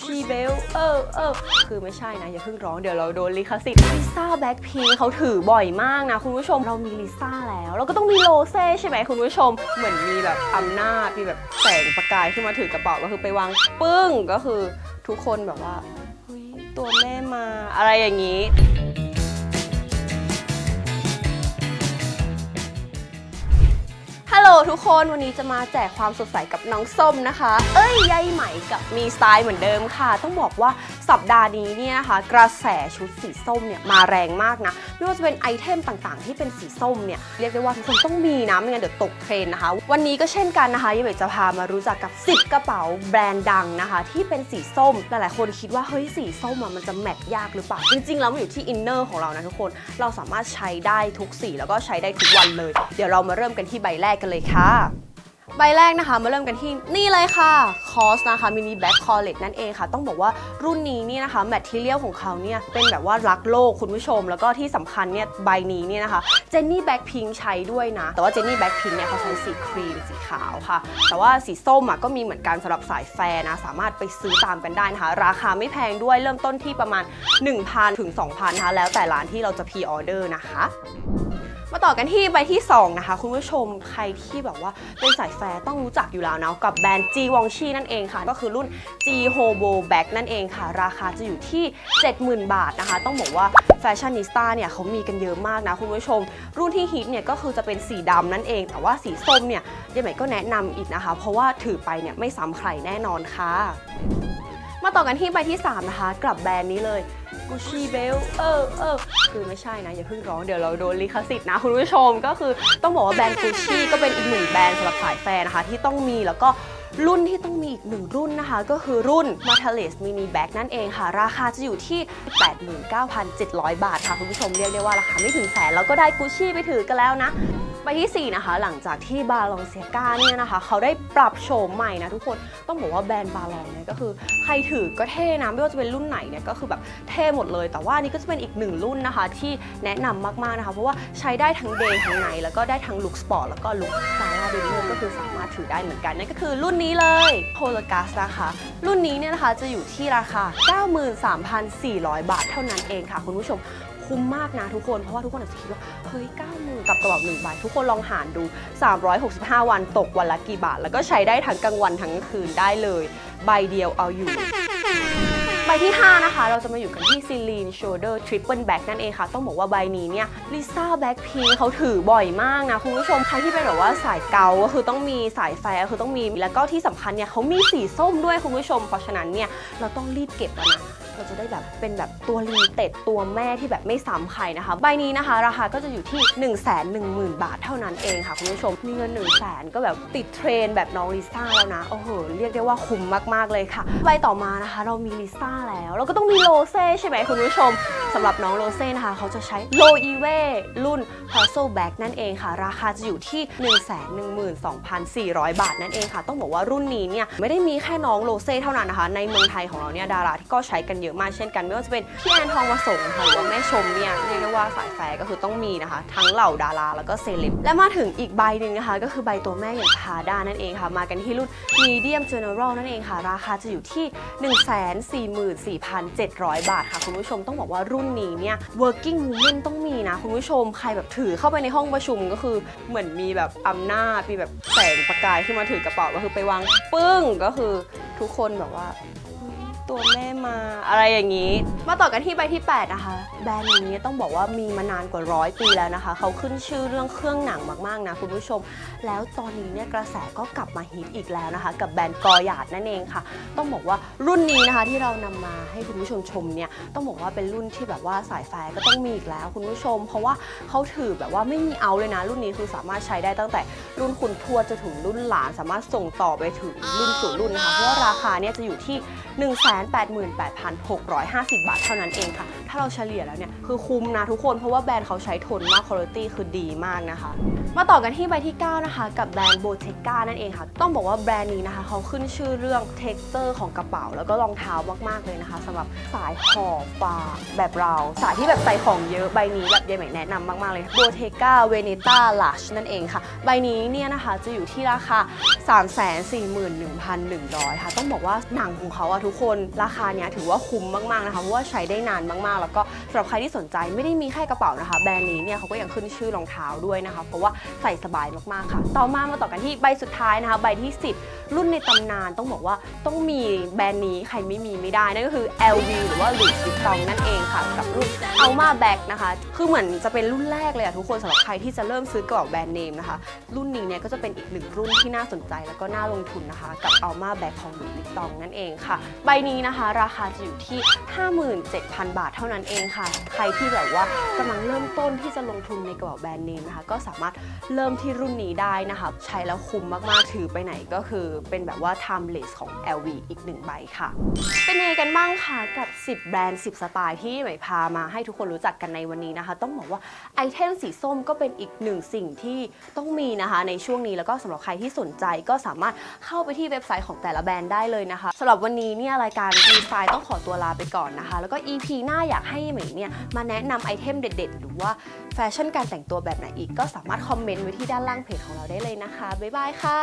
ชีเบลเออเออคือไม่ใช่นะอย่าเพิ่งร้องเดี๋ยวเราโดนลิขสิทธิ์ลิซ่าแบ็คพีเขาถือบ่อยมากนะคุณผู้ชมเรามีลิซ่าแล้วเราก็ต้องมีโรเซ่ใช่ไหมคุณผู้ชม เหมือนมีแบบอำนาจมีแบบแสงประกายขึ้นมาถือกระเป๋าก็คือไปวางปึ้งก็คือทุกคนแบบว่าเฮ้ยตัวแม่มาอะไรอย่างนี้ ลทุกคนวันนี้จะมาแจกความสดใสกับน้องส้มนะคะ เอ้ยยายไหม่กับมีสไตล์เหมือนเดิมค่ะ ต้องบอกว่าสัปดาห์นี้เนี่ยนะคะ กระแสชุดสีส้มเนี่ยมาแรงมากนะ ไม่ว่าจะเป็นไอเทมต่างๆ ที่เป็นสีส้มเนี่ยเรียกได้ว่าทุกคนต้องมีนะไม่งั้นเดี๋ยวตกเทรนนะคะ วันนี้ก็เช่นกันนะคะยายไหม่จะพามารู้จักกับ 10 กระเป๋าแบรนด์ดังนะคะ ที่เป็นสีส้มหลายๆคนคิดว่าเฮ้ยสีส้มอะมันจะแมทยากหรือเปล่าจริงๆแล้วมันอยู่ที่อินเนอร์ของเรานะทุกคนเราสามารถใช้ได้ทุกสีแล้วก็ใช้ได้ทุกวันเลย เดี๋ยวเรามาเริ่มกันที่ใบแรกกันเลยค่ะ ใบแรกนะคะมาเริ่มกันที่นี่เลยค่ะคอสนะคะมินิแบ็คคอเลตนั่นเองค่ะ ต้องบอกว่ารุ่นนี้นี่นะคะแมทเทียลของเขาเนี่ยเป็นแบบว่ารักโลกคุณผู้ชม แล้วก็ที่สำคัญเนี่ยใบนี้เนี่ยนะคะเจนนี่แบ็คพิงใช้ด้วยนะ แต่ว่าเจนนี่แบ็คพิงเนี่ยเขาใช้สีครีมสีขาวค่ะ แต่ว่าสีส้มอะก็มีเหมือนกันสำหรับสายแฟร์นะ สามารถไปซื้อตามกันได้นะคะ ราคาไม่แพงด้วยเริ่มต้นที่ประมาณ 1,000ถึง2,000นะคะแล้วแต่ร้านที่เราจะพรีออเดอร์นะคะ มาต่อกันที่ใบที่ 2 นะคะ คุณผู้ชมใครที่แบบว่าเป็นสายแฟร์ต้องรู้จักอยู่แล้วนะกับแบรนด์ G w o n g c h i นั่นเองค่ะ ก็คือรุ่น G Hobo Bag นั่นเองค่ะ ราคาจะอยู่ที่ 70,000 บาทนะคะ ต้องบอกว่าแฟชั่นนิสต้าเนี่ยเขามีกันเยอะมากนะคุณผู้ชม รุ่นที่ฮิตเนี่ยก็คือจะเป็นสีดำนั่นเอง แต่ว่าสีส้มเนี่ยยังไงก็แนะนำอีกนะคะ เพราะว่าถือไปเนี่ยไม่ซ้ำใครแน่นอนค่ะ มาต่อกันที่ใบที่ 3 นะคะ กลับแบรนด์นี้เลย Gucci Bell เออเออคือไม่ใช่นะ อย่าเพิ่งร้องเดี๋ยวเราโดนลิขสิทธิ์นะ คุณผู้ชมก็คือต้องบอกว่าแบรนด์กูชี่ก็เป็นอีกหนึ่งแบรนด์สำหรับสายแฟนนะคะ ที่ต้องมีแล้วก็ รุ่นที่ต้องมีอีกหนึ่งรุ่นนะคะ ก็คือรุ่น m a t a l e s Mini Bag นั่นเองค่ะ ราคาจะอยู่ที่ 89,700 บาทค่ะ คุณผู้ชมเรียกได้ว่าราคาไม่ถึงแสน แล้วก็ได้ Gucci ไปถือกันแล้วนะใบที่ 4 นะคะ หลังจากที่บาลองเซียกาเนี่ยนะคะ เขาได้ปรับโฉมใหม่นะทุกคนต้องบอกว่าแบรนด์บาลองเนี่ยก็คือใครถือก็เท่นะไม่ว่าจะเป็นรุ่นไหนเนี่ยก็คือแบบเท่หมดเลย แต่ว่านี่ก็จะเป็นอีกหนึ่งรุ่นนะคะ ที่แนะนำมากๆนะคะ เพราะว่าใช้ได้ทั้งเดย์ทั้งไนแล้วก็ได้ทั้งลุคสปอร์ตแล้วก็ลุคซาร่าเดนเนอร์ก็คือสามารถถือได้เหมือนกันนั่นก็คือรุ่นนี้เลยโ o ลกัสนะคะ รุ่นนี้เนี่ยนะคะจะอยู่ที่ราคา 93,400 บาทเท่านั้นเองค่ะ คุณผู้ชมคุ้มมากนะทุกคน เพราะว่าทุกคนอาจจะคิดว่า เฮ้ย9 0,000กับกระเป๋าหนึ่งใบ ทุกคนลองหารดู 365 วันตกวันละกี่บาท แล้วก็ใช้ได้ทั้งกลางวันทั้งกลางคืนได้เลย ใบเดียวเอาอยู่ ที่ 5 นะคะ เราจะมาอยู่กันที่ซิลีนโชเดอร์ทริปเปิลแบ็กนั่นเองค่ะ ต้องบอกว่าใบนี้เนี่ยลิซ่าแบ็กพีเขาถือบ่อยมากนะ คุณผู้ชม ใครที่เป็นแบบว่าสายเกาก็คือต้องมีสายแฟร์ก็คือต้องมี แล้วก็ที่สำคัญเนี่ยเขามีสีส้มด้วยคุณผู้ชม เพราะฉะนั้นเนี่ยเราต้องรีบเก็บแล้วนะ เราจะได้แบบเป็นแบบตัวรีเต็ดตัวแม่ที่แบบไม่ซ้ำใครนะคะ ใบนี้นะคะ ราคาก็จะอยู่ที่ 1 1 0 0 0 0 บาทเท่านั้นเองค่ะคุณผู้ชม มีเงิน 1 0 0 0 0แก็แบบติดเทรนแบบน้องลิซ่าแล้วนะ โอ้โห เรียกได้ว่าคุ้มมากๆเลยค่ะ ใบต่อมานะคะ เรามีลิซ่าแล้วเราก็ต้องมีโรเซ่ใช่ไหมคุณผู้ชมสำหรับน้องโรเซ่นะคะ เขาจะใช้โลอีเวรุ่น p a r c e l Bag นั่นเองค่ะ ราคาจะอยู่ที่ 112,400 บาทนั่นเองค่ะ ต้องบอกว่ารุ่นนี้เนี่ยไม่ได้มีแค่น้องโรเซ่เท่านั้นนะคะ ในเมืองไทยของเราเนี่ยดาราที่ก็ใช้กันเยอะมากเช่นกัน ไม่ว่าจะเป็นพี่แอนทองผสมค่ะหรือว่าแม่ชมเนี่ยเรียกได้ว่าสายแฟก็คือต้องมีนะคะ ทั้งเหล่าดาราแล้วก็เซเลบและมาถึงอีกใบหนึ่งนะคะ ก็คือใบตัวแม่อย่างพาด้านั่นเองค่ะ มากันที่รุ่น Medium General นั่นเองค่ะ ราคาจะอยู่ที่ 144,700 บาทค่ะ คุณผู้ชมต้องบอกว่ารุ่นนี้เนี่ย working woman ต้องมีนะ คุณผู้ชมใครแบบถือเข้าไปในห้องประชุมก็คือเหมือนมีแบบอำนาจมีแบบแสงประกายขึ้นมาถือกระเป๋าก็คือไปวางปึ้งก็คือทุกคนแบบว่า ตัวแม่มาอะไรอย่างนี้ มาต่อกันที่ใบที่ 8 นะคะ แบรนด์นี้ต้องบอกว่ามีมานานกว่าร้อยปีแล้วนะคะ เขาขึ้นชื่อเรื่องเครื่องหนังมากๆนะคุณผู้ชม แล้วตอนนี้เนี่ยกระแสก็กลับมาฮิตอีกแล้วนะคะ กับแบรนด์กอหยาดนั่นเองค่ะ ต้องบอกว่ารุ่นนี้นะคะที่เรานำมาให้คุณผู้ชมชมเนี่ยต้องบอกว่าเป็นรุ่นที่แบบว่าสายแฟร์ก็ต้องมีอีกแล้วคุณผู้ชม เพราะว่าเขาถือแบบว่าไม่มีเอาเลยนะ รุ่นนี้คือสามารถใช้ได้ตั้งแต่รุ่นคุณทวดจนถึงรุ่นหลาน สามารถส่งต่อไปถึงรุ่นสู่รุ่นนะคะเพราะว่าราคาเนี่ยจะอยู่ที่188,650 บาทเท่านั้นเองค่ะ ถ้าเราเฉลี่ยแล้วเนี่ย คือคุ้มนะทุกคน เพราะว่าแบรนด์เขาใช้ทนมากคุณภาพคือดีมากนะคะ มาต่อกันที่ใบที่ 9 นะคะ กับแบรนด์โบเทก้านั่นเองค่ะ ต้องบอกว่าแบรนด์นี้นะคะ เขาขึ้นชื่อเรื่อง t e x t อร์ของกระเป๋า แล้วก็รองเท้ามาก ๆ เลยนะคะสำหรับสายหอบฝาแบบเรา สายที่แบบใส่ของเยอะใบนี้แบบยายใหม่แนะนำมาก ๆ เลยโบเทก้าเวเนต้าลัชนั่นเองค่ะ ใบนี้เนี่ยนะคะจะอยู่ที่ราคา341,100ค่ะ ต้องบอกว่าหนังของเขาอะทุกคนราคาเนี้ยถือว่าคุ้มมากๆนะคะเพราะว่าใช้ได้นานมากๆ แล้วก็สำหรับใครที่สนใจไม่ได้มีแค่กระเป๋านะคะ แบรนด์นี้เนี่ยเขาก็ยังขึ้นชื่อรองเท้าด้วยนะคะ เพราะว่าใส่สบายมากๆค่ะ ต่อมามาต่อกันที่ใบสุดท้ายนะคะ ใบที่ 10 รุ่นในตำนานต้องบอกว่าต้องมีแบรนด์นี้ใครไม่มีไม่ได้นั่นก็คือ LV หรือว่า Louis Vuitton นั่นเองค่ะ กับรุ่น Alma Bag นะคะ คือเหมือนจะเป็นรุ่นแรกเลยอะทุกคนสำหรับใครที่จะเริ่มซื้อกระเป๋าแบรนด์เนมนะคะ รุ่นนี้เนี่ยก็จะเป็นอีกหนึ่งรุ่นที่น่าสนใจแล้วก็น่าลงทุนนะคะ กับ Alma Bag ของ Louis Vuitton นั่นเองค่ะ ใบนี้นะคะ ราคาจะอยู่ที่ 57,000 บาทเท่านั้นเองค่ะ ใครที่แบบว่ากำลังเริ่มต้นที่จะลงทุนในกระเป๋าแบรนด์เนมนะคะ ก็สามารถเริ่มที่รุ่นนี้ได้นะคะ ใช้แล้วคุ้มมากๆ ถือไปไหนก็คือเป็นแบบว่า timeless ของ LV อีกหนึ่งใบค่ะ เป็นยังไงกันบ้างคะกับ 10 แบรนด์ 10 สไตล์ที่ใหม่พามาให้ทุกคนรู้จักกันในวันนี้นะคะ ต้องบอกว่าไอเทมสีส้มก็เป็นอีกหนึ่งสิ่งที่ต้องมีนะคะในช่วงนี้แล้วก็สำหรับใครที่สนใจก็สามารถเข้าไปที่เว็บไซต์ของแต่ละแบรนด์ได้เลยนะคะสำหรับวันนี้เนี่ยรายการดีไซน์ต้องขอตัวลาไปก่อนนะคะ แล้วก็ EP หน้าอยากให้เหมยเนี่ยมาแนะนำไอเทมเด็ดๆ หรือว่าแฟชั่นการแต่งตัวแบบไหนอีกก็สามารถคอมเมนต์ไว้ที่ด้านล่างเพจของเราได้เลยนะคะ บ๊ายบายค่ะ